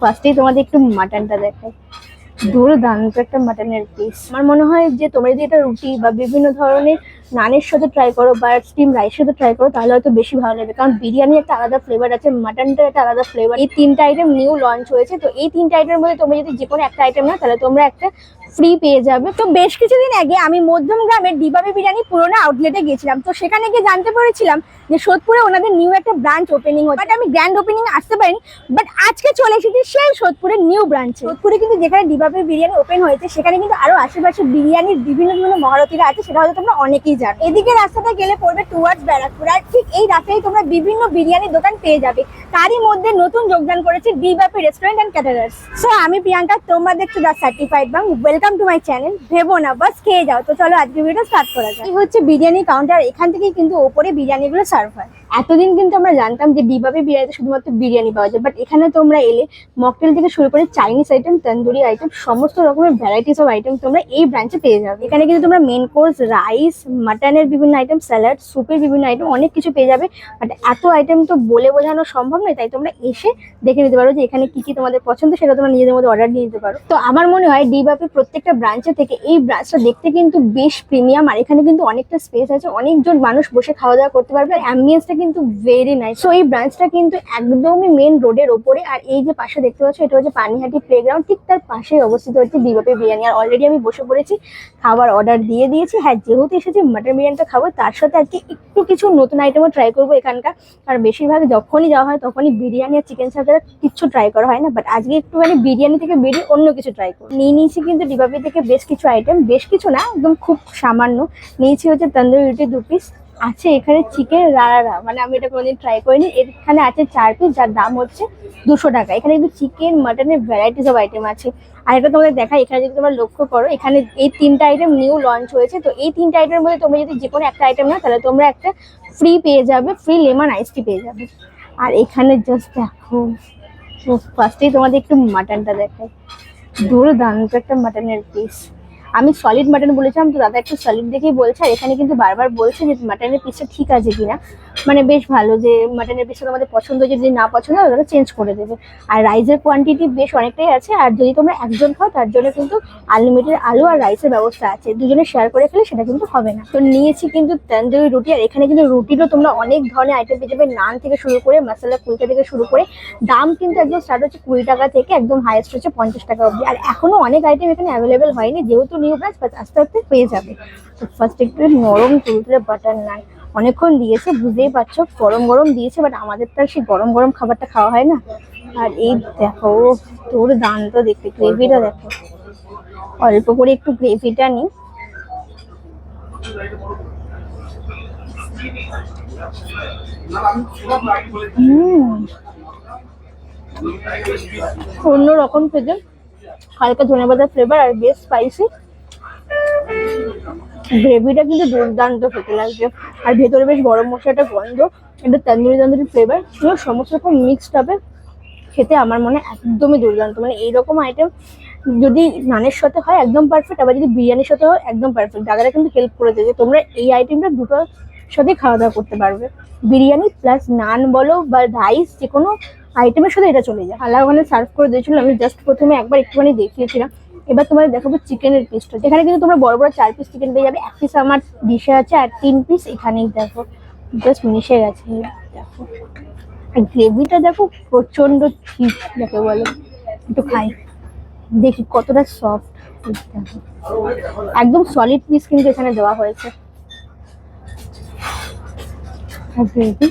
ফার্স্টেই তোমাদের একটু মাটনটা দেখাই। দুর্দান্ত একটা মাটনের পিস আমার মনে হয় যে তোমরা যদি এটা রুটি বা বিভিন্ন ধরনের নানের সাথে ট্রাই করো বা স্টিম রাইসের সাথে ট্রাই করো, তাহলে হয়তো বেশি ভালো লাগবে। কারণ বিরিয়ানি একটা আলাদা ফ্লেভার আছে, মাটনটার একটা আলাদা ফ্লেভার এই তিনটা আইটেম নিউ লঞ্চ হয়েছে, তো এই তিনটা আইটেমের মধ্যে তোমরা যদি যে কোনো একটা আইটেম নাও, তাহলে তোমরা একটা ফ্রি পেয়ে যাবে। তো বেশ কিছুদিন আগে আমি মধ্যম গ্রামের ডিবাবি বিরিয়ানি পুরোনো আউটলেটে গেছিলাম তো সেখানে গিয়ে জানতে পেরেছিলাম যে সোদপুরে ওনাদের নিউ একটা ব্রাঞ্চ ওপেনিং হয় বাট আমি গ্র্যান্ড ওপেনিং আসতে পারিনি বাট আজকে চলে এসেছি সেই সোদপুরের নিউ ব্রাঞ্চে সোদপুরে কিন্তু যেখানে ডিবাবি বিরিয়ানি ওপেন হয়েছে, সেখানে কিন্তু আরও আশেপাশে বিরিয়ানির বিভিন্ন বিভিন্ন মহারথীরা আছে, সেটা হয়তো তোমরা অনেকেই জানো। এদিকে রাস্তাটা গেলে পড়বে টুয়ার্ডস ব্যারাকপুর, আর ঠিক এই রাস্তায় তোমরা বিভিন্ন বিরিয়ানির দোকান পেয়ে যাবে। তারই মধ্যে নতুন যোগদান করেছে ডিবাপি রেস্টুরেন্ট অ্যান্ড ক্যাটারার্স সো আমি প্রিয়াঙ্কা, তোমরা দেখছ the certified Bong welcome to my channel ভেবো না, বাস খেয়ে যাও। তো চলো আজকে ভিডিও স্টার্ট করা যায় এই হচ্ছে বিরিয়ানি কাউন্টার এখান থেকেই কিন্তু ওপরে বিরিয়ানিগুলো সার্ভ হয়। এতদিন কিন্তু আমরা জানতাম যে ডিবাবি বিরিয়ানিতে শুধুমাত্র বিরিয়ানি পাওয়া যায় বাট এখানে তোমরা এলে মকটেল থেকে শুরু করে চাইনিজ আইটেম তন্দুরি আইটেম সমস্ত রকমের ভ্যারাইটিস অফ আইটেম তোমরা এই ব্রাঞ্চে পেয়ে যাবে। এখানে কিন্তু তোমরা মেন কোর্স রাইস মাটনের বিভিন্ন আইটেম স্যালাড স্যুপের বিভিন্ন আইটেম অনেক কিছু পেয়ে যাবে বাট এত আইটেম তো বলে বোঝানো সম্ভব নয়, তাই তোমরা এসে দেখে নিতে পারো যে এখানে কি কি তোমাদের পছন্দ, সেটা তোমরা নিজেদের মধ্যে অর্ডার দিয়ে নিতে পারো। তো আমার মনে হয় ডিবাপি প্রত্যেকটা ব্রাঞ্চে থেকে এই ব্রাঞ্চটা দেখতে কিন্তু বেশ প্রিমিয়াম আর এখানে কিন্তু অনেকটা স্পেস আছে, অনেকজন মানুষ বসে খাওয়া দাওয়া করতে পারবে, আর অ্যাম্বিয়েন্সটা কিন্তু ভেরি নাইস সো এই ব্রাঞ্চটা কিন্তু একদমই মেন রোডের ওপরে। আর এই যে পাশে দেখতে পাচ্ছ, এটা হচ্ছে পানিহাটি প্লেগ্রাউন্ড ঠিক তার পাশেই অবস্থিত হচ্ছে ডিবাপি বিরিয়ানি। আর অলরেডি আমি বসে পড়েছি, খাবার অর্ডার দিয়ে দিয়েছি। হ্যাঁ যেহেতু এসেছি মাটন বিরিয়ানিটা খাব, তার সাথে আজকে একটু কিছু নতুন আইটেমও ট্রাই করব এখানকার। আর বেশিরভাগ যখনই যাওয়া হয়, তখনই বিরিয়ানি আর চিকেন সাথে কিছু ট্রাই করা হয় না। বাট আজকে একটুখানি বিরিয়ানি থেকে বেরিয়ে অন্য কিছু ট্রাই করব। নিয়ে নিয়েছি কিন্তু ডিবাপি থেকে বেশ কিছু আইটেম বেশ কিছু না, একদম খুব সামান্য। নিয়েছি হচ্ছে তন্দুরি রুটি দু পিস আছে এখানে চিকেন রাড়া মানে আমি এটা কোনোদিন ট্রাই করিনি। এখানে আছে চার পিস যার দাম হচ্ছে দুশো টাকা। এখানে কিন্তু চিকেন মাটনের ভ্যারাইটিস অফ আইটেম আছে। আর এটা তোমাদের দেখা এখানে যদি তোমরা লক্ষ্য করো, এখানে এই তিনটা আইটেম নিউ লঞ্চ হয়েছে। তো এই তিনটা আইটেমের মধ্যে তোমরা যদি যে কোনো একটা আইটেম না তাহলে তোমরা একটা ফ্রি পেয়ে যাবে ফ্রি লেমন আইসটি পেয়ে যাবে। আর এখানে জাস্ট দেখো ফার্স্টেই তোমাদের একটু মাটনটা দেখাই। দুর্দান্ত একটা মাটনের পিস আমি সলিড মাটন বলেছিলাম, তো দাদা একটু সলিড দেখেই বলছে, আর এখানে কিন্তু বারবার বলছে যে মাটনের পিসটা ঠিক আছে কিনা। মানে বেশ ভালো যে মাটনের পিসটা তোমাদের পছন্দ যদি না পছন্দ হয় তাহলে চেঞ্জ করে দেবে। আর রাইসের কোয়ান্টিটি বেশ অনেকটাই আছে, আর যদি তোমরা একজন খাও, তার জন্য কিন্তু আনলিমিটেড আলু আর রাইসের ব্যবস্থা আছে। দুজনে শেয়ার করে খেলে সেটা কিন্তু হবে না। তো নিয়েছি কিন্তু তন্দুরি রুটি, আর এখানে কিন্তু রুটিরও তোমরা অনেক ধরনের আইটেম পেয়ে যাবে, নান থেকে শুরু করে, মশলা কুলচা থেকে শুরু করে। দাম কিন্তু একদম স্টার্ট হচ্ছে কুড়ি টাকা থেকে একদম হাইয়েস্ট হচ্ছে পঞ্চাশ টাকা অবধি। আর এখনও অনেক আইটেম এখানে অ্যাভেলেবেল হয়নি, যেহেতু নিউ ব্রাঞ্চ বাট আস্তে আস্তে পেয়ে যাবে। ফার্স্ট একটু নরম তুলতুলে বাটার নান অনেকক্ষণ দিয়েছে, বুঝতেই পারছ, গরম গরম দিয়েছে বাট আমাদের তো আর সেই গরম গরম খাবারটা খাওয়া হয় না। আর এই দেখো, তোর দান তো দেখতে গ্রেভিটা দেখো। অল্প করে একটু গ্রেভিটা নিই হুম। অন্য রকম খেতে হালকা ধনে পাতার ফ্লেভার আর বেশ স্পাইসি গ্রেভিটা কিন্তু দুর্দান্ত খেতে লাগছে আর ভেতরে বেশ গরম মশলাটা গন্ধ এটা তন্দুরি তন্দুরি ফ্লেভার পুরো সমস্ত রকম মিক্সড হবে। খেতে আমার মনে একদমই দুর্দান্ত। মানে এইরকম আইটেম যদি নানের সাথে হয় একদম পারফেক্ট আবার যদি বিরিয়ানির সাথে হয় একদম পারফেক্ট দাদারা কিন্তু হেল্প করে দেবে তোমরা এই আইটেমটা দুটোর সাথে খাওয়া দাওয়া করতে পারবে। বিরিয়ানি প্লাস নান বলো বা রাইস যে কোনো আইটেমের সাথে এটা চলে যায়। হালা ওখানে সার্ভ করে দিয়েছিল, আমি জাস্ট প্রথমে একবার একটুখানি দেখিয়েছিলাম। এবার তোমাদের দেখাবো চিকেনের পিসটা যেখানে কিন্তু তোমরা বড় বড় চার পিস চিকেন পেয়ে যাবে। এক পিস আমার ডিশে আছে আর তিন পিস এখানেই দেখো। জাস্ট মিশে গেছে, দেখো। আর গ্রেভিটা দেখো প্রচণ্ড ঠিক যাকে বলো। একটু খাই। দেখি কতটা সফট একদম সলিড পিস কিন্তু এখানে দেওয়া হয়েছে। gravy।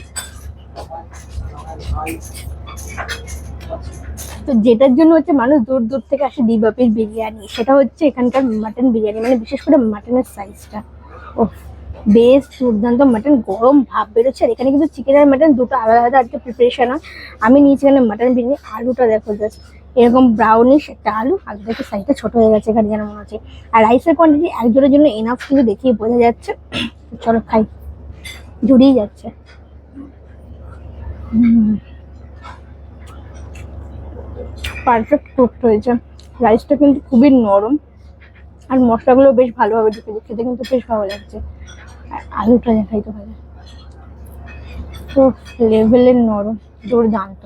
তো যেটার জন্য হচ্ছে মানুষ দূর দূর থেকে আসে ডিবাপির বিরিয়ানি, সেটা হচ্ছে এখানকার মাটন বিরিয়ানি মানে বিশেষ করে মাটনের সাইজটা ও বেশ দুর্দান্ত মাটন গরম ভাব বেরোচ্ছে। আর এখানে কিন্তু চিকেন আর মাটন দুটো আলাদা আলাদা আজকে প্রিপারেশন হয়। আমি নিয়েছি এখানে মাটন বিরিয়ানি, আলুটা দেখো জাস্ট এরকম ব্রাউনিশ একটা আলু, আলুটা একটু সাইজটা ছোট হয়ে গেছে এখানে যেন মনে হচ্ছে। আর রাইসের কোয়ান্টিটি একজনের জন্য এনাফ কিন্তু দেখিয়ে বোঝা যাচ্ছে। চলো খাই। জুড়িয়ে যাচ্ছে। পারফেক্ট কুকড হয়েছে রাইসটা কিন্তু খুবই নরম আর মশলাগুলো বেশ ভালোভাবে ঢুকে যায় খেতে কিন্তু বেশ ভালো লাগছে। আর আলুটা দেখাই তো ভালো তো লেভেলের নরম জোর দুর্দান্ত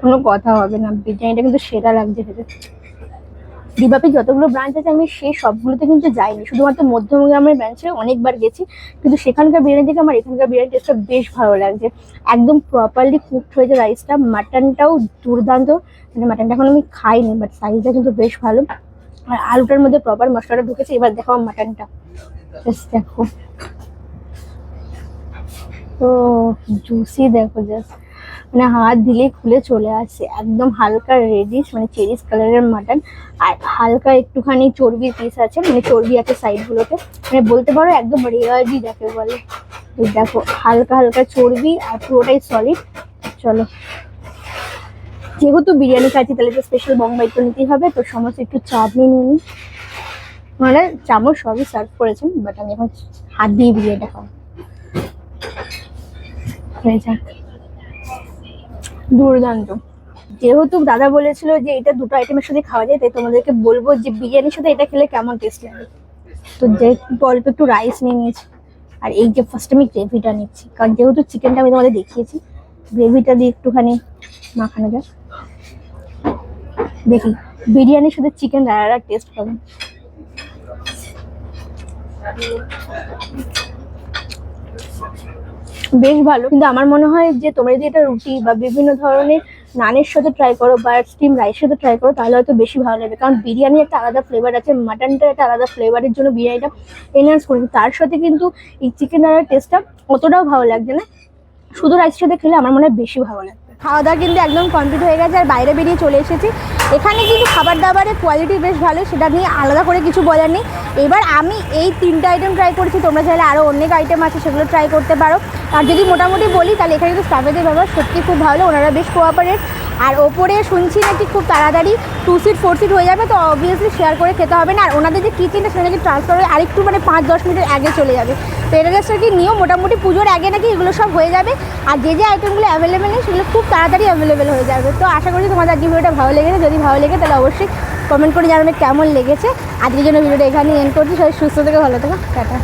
কোনো কথা হবে না। বিরিয়ানিটা কিন্তু সেরা লাগছে খেতে। দিবাপে যতগুলো ব্রাঞ্চ আছে, আমি সেই সবগুলোতে কিন্তু যাইনি। শুধুমাত্র মধ্যমগ্রামের ব্রাঞ্চে অনেকবার গেছি, কিন্তু সেখানকার বিরিয়ানি থেকে আমার এখানকার বিরিয়ানি টেস্টটা বেশ ভালো লাগছে। একদম প্রপারলি কুকড হয়েছে রাইসটা মাটনটাও দুর্দান্ত। মানে মাটনটা এখন আমি খাইনি বাট সাইজটা কিন্তু বেশ ভালো। আর আলুটার মধ্যে প্রপার মশলাটা ঢুকেছে, এবার দেখো মাটনটা জাস্ট দেখো। তো জুসি দেখো জাস্ট মানে হাত দিলেই খুলে চলে আসে। একদম হালকা রেডিশ মানে চেরিস কালারের মাটন আর হালকা একটুখানি চর্বির পিস আছে মানে চর্বি আছে সাইডগুলোতে মানে বলতে পারো একদম রেয়াজি যাকে বলে। দেখো, হালকা হালকা চর্বি আর পুরোটাই সলিড চলো। যেহেতু বিরিয়ানি খাচ্ছি, তাহলে তো স্পেশাল বম্বাই তো নিতেই হবে। তো সমস্ত একটু চাটনি নিয়ে নিই মানে চামচ সবই সার্ভ করেছেন বাট আমি এখন হাত দিয়ে বিরিয়ানিটা খাব। হয়ে যাক। দুর্দান্ত। যেহেতু দাদা বলেছিল যে এটা দুটো আইটেমের সাথে খাওয়া যায়, তাই তোমাদেরকে বলব যে বিরিয়ানির সাথে এটা খেলে কেমন টেস্ট লাগে। তো যে অল্প একটু রাইস নিয়ে নিয়েছি, আর এই যে ফার্স্ট আমি গ্রেভিটা নিচ্ছি, কারণ যেহেতু চিকেনটা আমি তোমাদের দেখিয়েছি গ্রেভিটা দিয়ে একটুখানি মাখানো যাক। দেখি, বিরিয়ানির সাথে চিকেন রাড়া টেস্ট পাবেন বেশ ভালো। কিন্তু আমার মনে হয় যে তোমরা যদি এটা রুটি বা বিভিন্ন ধরনের নানের সাথে ট্রাই করো বা স্টিম রাইসের সাথে ট্রাই করো, তাহলে হয়তো বেশি ভালো লাগবে। কারণ বিরিয়ানি একটা আলাদা ফ্লেভার আছে মাটনটা একটা আলাদা ফ্লেভারের জন্য বিরিয়ানিটা এনহান্স করেছে তার সাথে কিন্তু এই চিকেন রান্নার টেস্টটা অতটাও ভালো লাগছে না। শুধু রাইসের সাথে খেলে আমার মনে হয় বেশি ভালো লাগবে। খাওয়া দাওয়া কিন্তু একদম কমপ্লিট হয়ে গেছে, আর বাইরে বেরিয়ে চলে এসেছি। এখানে কিন্তু খাবার দাবারের কোয়ালিটি বেশ ভালো, সেটা নিয়ে আলাদা করে কিছু বলার নেই। এবার আমি এই তিনটা আইটেম ট্রাই করেছি, তোমরা চাইলে আরও অনেক আইটেম আছে, সেগুলো ট্রাই করতে পারো। আর যদি মোটামুটি বলি, তাহলে এখানে কিন্তু স্টাফেদের ব্যবহার সত্যি খুব ভালো, ওনারা বেশ কোঅপারেট আর ওপরে শুনছি নাকি খুব তাড়াতাড়ি টু সিট ফোর সিট হয়ে যাবে, তো অবভিয়াসলি শেয়ার করে খেতে হবে না। আর ওনাদের যে কিচেনটা সেটা নাকি ট্রান্সফার হয়ে আরেকটু মানে পাঁচ, দশ মিনিটের আগে চলে যাবে। তো কি নিয়েও মোটামুটি পুজোর আগে নাকি এগুলো সব হয়ে যাবে? আর যে যে আইটেমগুলো অ্যাভেলেবেল নেই, সেগুলো খুব তাড়াতাড়ি অ্যাভেলেবেল হয়ে যাবে। তো আশা করি তোমাদের আজকে ভিডিওটা ভালো লেগেছে। যদি ভালো লেগে, তাহলে অবশ্যই কমেন্ট করে জানাবে কেমন লেগেছে। আজকের জন্য ভিডিওটা এখানে এন্ড করছি। সবাই সুস্থ থেকে, ভালো থাকো। টাটা।